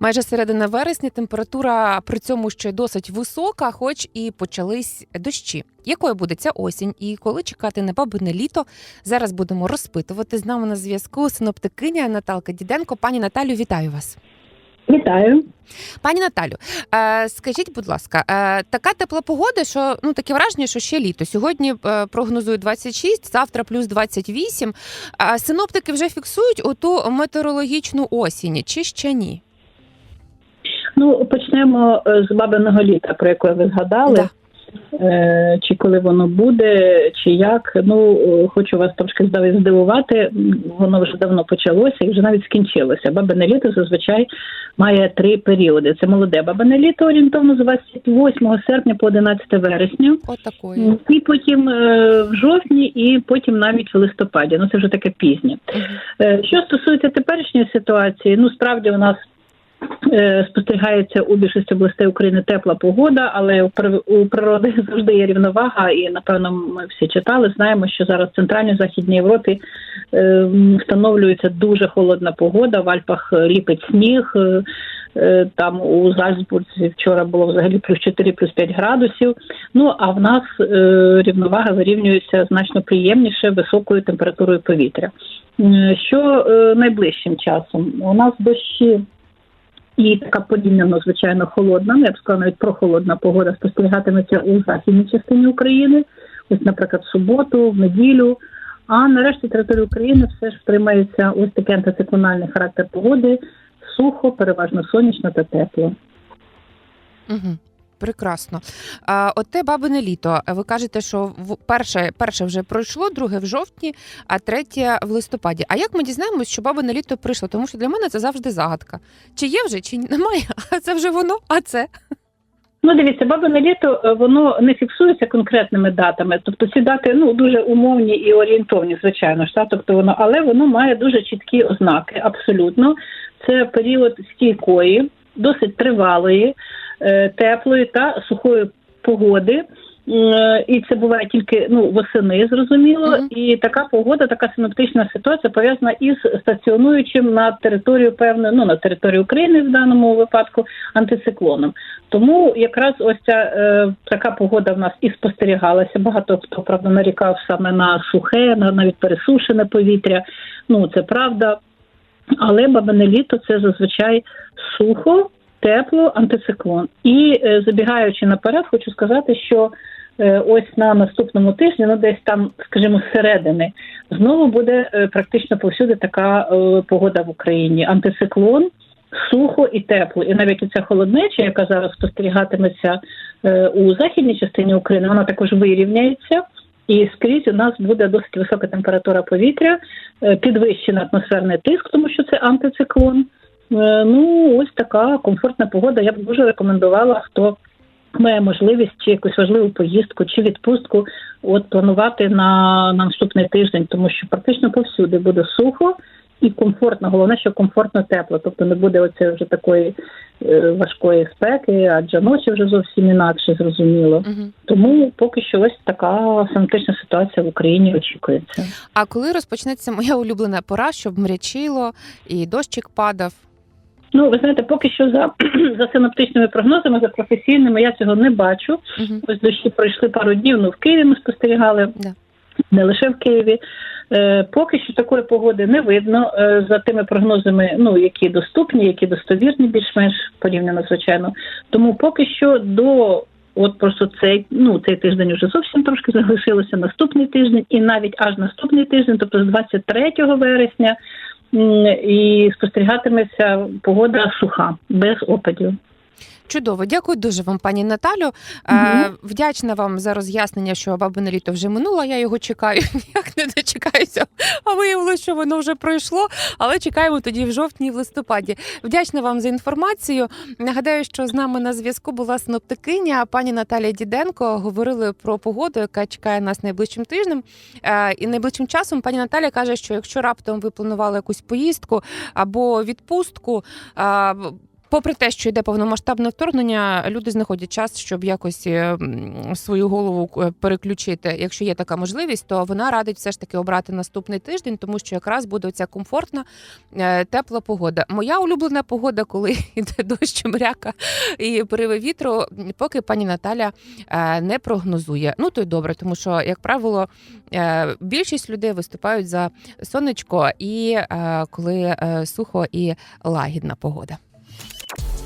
Майже середина вересня температура при цьому ще досить висока, хоч і почались дощі. Якою буде ця осінь і коли чекати на бабине літо? Зараз будемо розпитувати. З нами на зв'язку синоптикиня Наталка Діденко. Пані Наталю, вітаю вас. Вітаю. Пані Наталю, е, скажіть, будь ласка, е, така тепла погода, що ну таке враження, що ще літо. Сьогодні е, прогнозують 26, завтра плюс 28. А синоптики вже фіксують оту метеорологічну осінь, чи ще ні? Ну почнемо з бабиного літа, про яке ви згадали. Да. Е, Чи коли воно буде, чи як. Ну хочу вас трошки здивувати. Воно вже давно почалося і вже навіть скінчилося. Бабине літо зазвичай має три періоди. Це молоде бабине літо орієнтовно з 28 серпня по 11 вересня. От. І потім е, в жовтні, і потім навіть в листопаді. Ну це вже таке пізнє. Е, Що стосується теперішньої ситуації, ну справді у нас спостерігається у більшості областей України тепла погода, але у прир- природи завжди є рівновага, і напевно ми всі читали. Знаємо, що зараз в центральній західній Європі е, встановлюється дуже холодна погода. В Альпах е, ліпить сніг. е, е, Там у Зальцбурзі вчора було взагалі плюс 4, плюс 5 градусів. Ну а в нас е, рівновага вирівнюється значно приємніше високою температурою повітря. Що е, найближчим часом? У нас дощі і така подібна, звичайно, холодна, ну, я б сказала, навіть прохолодна погода спостерігатиметься у західній частині України, ось, наприклад, в суботу, в неділю. А нарешті території України все ж втримається ось такий антициклональний характер погоди, сухо, переважно сонячно та тепло. Угу. Прекрасно. А, от те бабине літо. Ви кажете, що перше, перше вже пройшло, друге в жовтні, а третє в листопаді. А як ми дізнаємось, що бабине літо прийшло? Тому що для мене це завжди загадка. Чи є вже, чи немає? А це вже воно, а це. Ну, дивіться, бабине літо е, воно не фіксується конкретними датами. Тобто ці дати ну дуже умовні і орієнтовні, звичайно ж, та? тобто воно, але воно має дуже чіткі ознаки. Абсолютно, це період стійкої, досить тривалої, теплої та сухої погоди. І це буває тільки ну восени, зрозуміло, Мгм. і така погода, така синоптична ситуація пов'язана із стаціонуючим на територію певної, ну на території України в даному випадку антициклоном. Тому якраз ось ця е, така погода в нас і спостерігалася. Багато хто правда нарікав саме на сухе, на навіть пересушене повітря. Ну це правда. Але бабине літо це зазвичай сухо, тепло, антициклон. І е, забігаючи наперед, хочу сказати, що е, ось на наступному тижні, ну десь там, скажімо, зсередини, знову буде е, практично повсюди така погода в Україні. Антициклон, сухо і тепло. І навіть ця холоднеча, яка зараз спостерігатиметься у західній частині України, вона також вирівняється. І скрізь у нас буде досить висока температура повітря, підвищений атмосферний тиск, тому що це антициклон. Е, Ну, ось така комфортна погода. Я б дуже рекомендувала, хто має можливість чи якусь важливу поїздку, чи відпустку, от планувати на, на наступний тиждень, тому що практично повсюди буде сухо і комфортно. Головне, що комфортно тепло. Тобто не буде оце вже такої е, важкої спеки, адже ночі вже зовсім інакше, зрозуміло. Угу. Тому поки що ось така синоптична ситуація в Україні очікується. А коли розпочнеться моя улюблена пора, щоб мрячило і дощик падав? Ну, ви знаєте, поки що за, за синоптичними прогнозами, за професійними, я цього не бачу. Угу. Ось дощі пройшли пару днів. Ну в Києві ми спостерігали, Да. не лише в Києві. Е, поки що такої погоди не видно е, за тими прогнозами, ну які доступні, які достовірні, більш-менш порівняно, звичайно. Тому поки що до от просто цей ну цей тиждень вже зовсім трошки залишилося. Наступний тиждень, і навіть аж наступний тиждень, тобто з 23 вересня. І спостерігатиметься погода суха, без опадів. Чудово, дякую дуже вам, пані Наталю. Е, вдячна вам за роз'яснення, що бабине літо вже минуло. Я його чекаю. Ніяк не дочекаюся. А виявилося, що воно вже пройшло. Але чекаємо тоді в жовтні і в листопаді. Вдячна вам за інформацію. Нагадаю, що з нами на зв'язку була синоптикиня пані Наталія Діденко. Говорили про погоду, яка чекає нас найближчим тижнем. Е, і найближчим часом пані Наталя каже, що якщо раптом ви планували якусь поїздку або відпустку. е, попри те, що йде повномасштабне вторгнення, люди знаходять час, щоб якось е, свою голову е, переключити. Якщо є така можливість, то вона радить все ж таки обрати наступний тиждень, тому що якраз буде ця комфортна, е, тепла погода. Моя улюблена погода, коли йде дощ, мряка і пориви вітру, поки пані Наталя не прогнозує. Ну то й добре, тому що, як правило, більшість людей виступають за сонечко і коли сухо і лагідна погода.